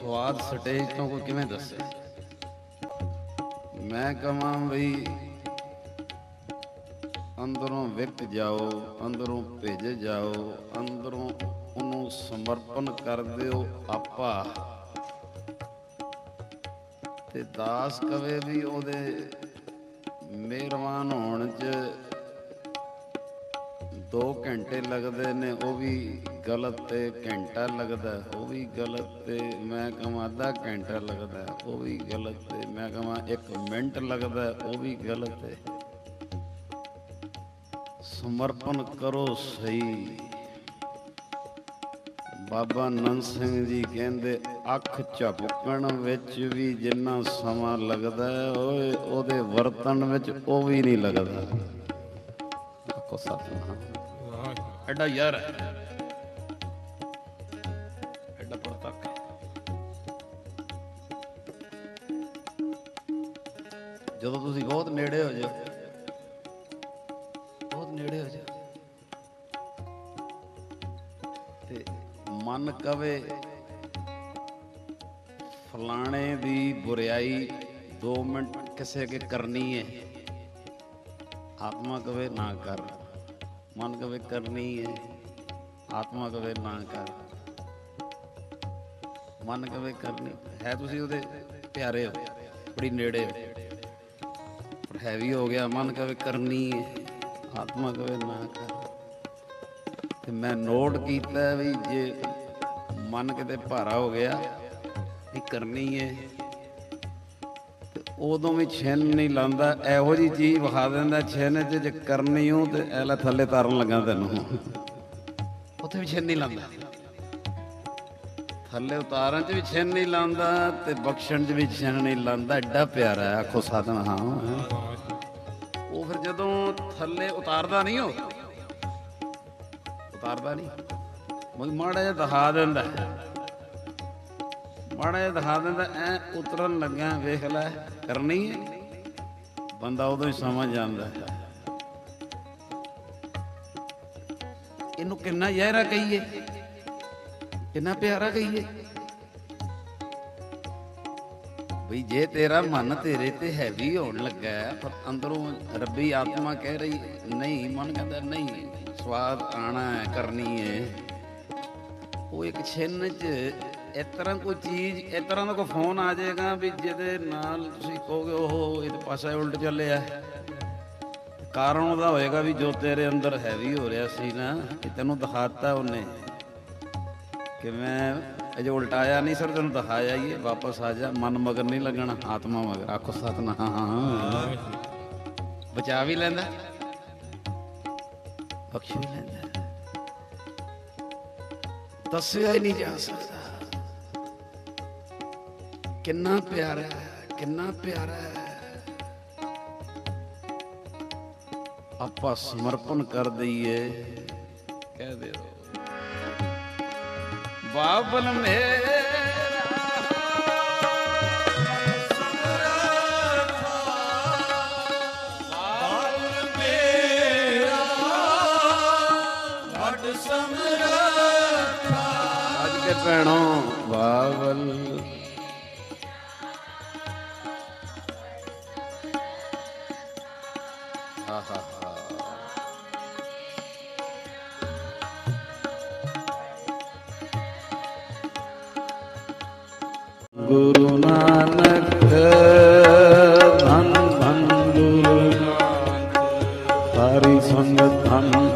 ਸਵਾਦ ਸਟੇਜ ਤੋਂ ਕੋਈ ਕਿਵੇਂ ਦੱਸੇ? ਮੈਂ ਕਹਾਂ ਬਈ, ਅੰਦਰੋਂ ਵਿਕ ਜਾਓ, ਅੰਦਰੋਂ ਭੇਜ ਜਾਓ, ਅੰਦਰੋਂ ਉਹਨੂੰ ਸਮਰਪਣ ਕਰ ਦਿਓ ਆਪਾ। ਤੇ ਦਾਸ ਕਵੇ ਵੀ ਉਹਦੇ ਮਿਹਰਬਾਨ ਹੋਣ 'ਚ 2 ਘੰਟੇ ਲੱਗਦੇ ਨੇ ਉਹ ਵੀ ਗਲਤ ਤੇ ਘੰਟਾ ਲੱਗਦਾ ਉਹ ਵੀ ਗਲਤ ਤੇ ਮੈਂ ਕਹਾਂ ਅੱਧਾ ਘੰਟਾ ਲੱਗਦਾ ਉਹ ਵੀ ਗਲਤ ਤੇ ਮੈਂ ਕਹਾਂ 1 ਮਿੰਟ ਲੱਗਦਾ ਉਹ ਵੀ ਗਲਤ ਹੈ ਸਮਰਪਣ ਕਰੋ ਸਹੀ। ਬਾਬਾ ਨੰਦ ਸਿੰਘ ਜੀ ਕਹਿੰਦੇ ਅੱਖ ਝਪਕਣ ਵਿੱਚ ਵੀ ਜਿੰਨਾ ਸਮਾਂ ਲੱਗਦਾ ਹੈ, ਓਏ ਉਹਦੇ ਵਰਤਣ ਵਿੱਚ ਉਹ ਵੀ ਨਹੀਂ ਲੱਗਦਾ। ਆਖੋ ਸਤਨਾਮ ਐਡਾ ਯਾਰ ਹੈ। ਐਡਾ ਪ੍ਰਤੱਖ ਹੈ। ਜਦੋਂ ਤੁਸੀਂ ਬਹੁਤ ਨੇੜੇ ਹੋ ਜਾਓ ਬਹੁਤ ਨੇੜੇ ਹੋ ਜਾਓ ਤੇ ਮਨ ਕਵੇ ਫਲਾਣੇ ਦੀ ਬੁਰੀਾਈ 2 ਮਿੰਟ ਕਿਸੇ ਕੇ ਕਰਨੀ ਹੈ ਆਤਮਾ ਕਵੇ ਨਾ ਕਰ ਮਨ ਕਵੇ ਕਰਨੀ ਹੈ ਆਤਮਾ ਕਵੇ ਨਾ ਕਰ। ਮਨ ਕਵੇ ਕਰਨੀ, ਹੈ ਤੁਸੀਂ ਉਹਦੇ ਪਿਆਰੇ ਹੋ, ਬੜੀ ਨੇੜੇ ਹੋ। ਪਰ ਹੈਵੀ ਹੋ ਗਿਆ, ਮਨ ਕਵੇ ਕਰਨੀ ਹੈ ਆਤਮਾ ਕਵੇ ਨਾ ਕਰ। ਤੇ ਮੈਂ ਨੋਟ ਕੀਤਾ ਵੀ ਜੇ ਮਨ ਕਿਤੇ ਭਾਰਾ ਹੋ ਗਿਆ, ਇਹ ਕਰਨੀ ਹੈ ਉਦੋਂ ਵੀ ਛਿੰਨ ਨਹੀਂ ਲਾਂਦਾ, ਇਹੋ ਜੀ ਚੀਜ਼ ਵਿਖਾ ਦਿੰਦਾ, ਛਿੰਨ ਚ ਜੇ ਕਰਨੀ ਹੋ ਤੇ ਐਲਾ ਥੱਲੇ ਤਾਰਨ ਲੱਗਾ ਤੈਨੂੰ। ਉੱਥੇ ਵੀ ਛਿੰਨ ਨਹੀਂ ਲਾਂਦਾ। ਥੱਲੇ ਉਤਾਰਨ ਚ ਵੀ ਛਿੰਨ ਨਹੀਂ ਲਾਂਦਾ ਤੇ ਬਖਸ਼ਣ ਚ ਵੀ ਛਿੰਨ ਨਹੀਂ ਲਾਂਦਾ। ਐਡਾ ਪਿਆਰਾ ਆਖੋ ਸਾਧਨ, ਹਾਂ। ਉਹ ਫਿਰ ਜਦੋਂ ਥੱਲੇ ਉਤਾਰਦਾ ਨਹੀਂ ਉਹ, ਉਤਾਰਦਾ ਨਹੀਂ। ਮਾੜਾ ਜਿਹਾ ਦਿਖਾ ਦਿੰਦਾ। ਮਾੜਾ ਜਿਹਾ ਦਿਖਾ ਦਿੰਦਾ, ਐ ਉਤਰਨ ਲੱਗਾ ਵੇਖ ਲੈ, ਕਰਨੀ ਹੈ। ਬੰਦਾ ਉਦੋਂ ਹੀ ਸਮਝ ਜਾਂਦਾ ਹੈ। ਇਹਨੂੰ ਕਿੰਨਾ ਯਾਰਾ ਕਹੀਏ, ਕਿੰਨਾ ਪਿਆਰਾ ਕਹੀਏ। ਬਈ ਜੇ ਤੇਰਾ ਮਨ ਤੇਰੇ ਤੇ ਹੈਵੀ ਹੋਣ ਲੱਗਾ ਪਰ ਅੰਦਰੋਂ ਰੱਬੀ ਆਤਮਾ ਕਹਿ ਰਹੀ ਨਹੀਂ, ਮਨ ਕਹਿੰਦਾ, ਨਹੀਂ, ਸਵਾਦ ਆਣਾ ਹੈ, ਕਰਨੀ ਹੈ। ਉਹ ਇੱਕ ਛਿੰਨ ਚ ਇਸ ਤਰ੍ਹਾਂ ਕੋਈ ਚੀਜ਼, ਇਸ ਤਰ੍ਹਾਂ ਦਾ ਕੋਈ ਫੋਨ ਆ ਜਾਏਗਾ ਵੀ ਜਿਹਦੇ ਨਾਲ ਤੁਸੀਂ ਕਹੋਗੇ ਉਹ ਇਹ ਤਾਂ ਪਾਸਾ ਉਲਟ ਚੱਲਿਆ ਕਾਰਨ ਉਹਦਾ ਹੋਏਗਾ ਵੀ ਜੋ ਤੇਰੇ ਅੰਦਰ ਹੈਵੀ ਹੋ ਰਿਹਾ ਸੀ ਨਾ, ਇਹ ਤੈਨੂੰ ਦਿਖਾਤਾ ਉਹਨੇ। ਕਿ ਮੈਂ ਅਜੇ ਉਲਟਾਇਆ ਨਹੀਂ, ਸਰ, ਤੈਨੂੰ ਦਿਖਾਇਆ ਹੀ ਵਾਪਸ ਆ ਜਾ। ਮਨ ਮਗਰ ਨਹੀਂ ਲੱਗਣਾ, ਆਤਮਾ ਮਗਰ ਆਖੋ ਸਤਨਾਮ। ਬਚਾ ਵੀ ਲੈਂਦਾ। ਬਖਸ਼ ਵੀ ਲੈਂਦਾ। ਦੱਸਿਆ ਹੀ ਨਹੀਂ ਜਾ ਸਕਦਾ। ਕਿੰਨਾ ਪਿਆਰਾ ਹੈ ਕਿੰਨਾ ਪਿਆਰਾ ਹੈ। ਆਪਾਂ ਸਮਰਪਣ ਕਰ ਦਈਏ। ਕਹਿ ਦਿਓ ਬਾਬਲ ਮੇਰਾ। ਭੈਣੋ ਬਾਬਲ ਗੁਰੂ ਨਾਨਕ ਧੰਨ ਧੰਨ ਗੁਰੂ ਨਾਨਕ। ਸਾਰੀ ਸੰਗਤ ਧੰਨ।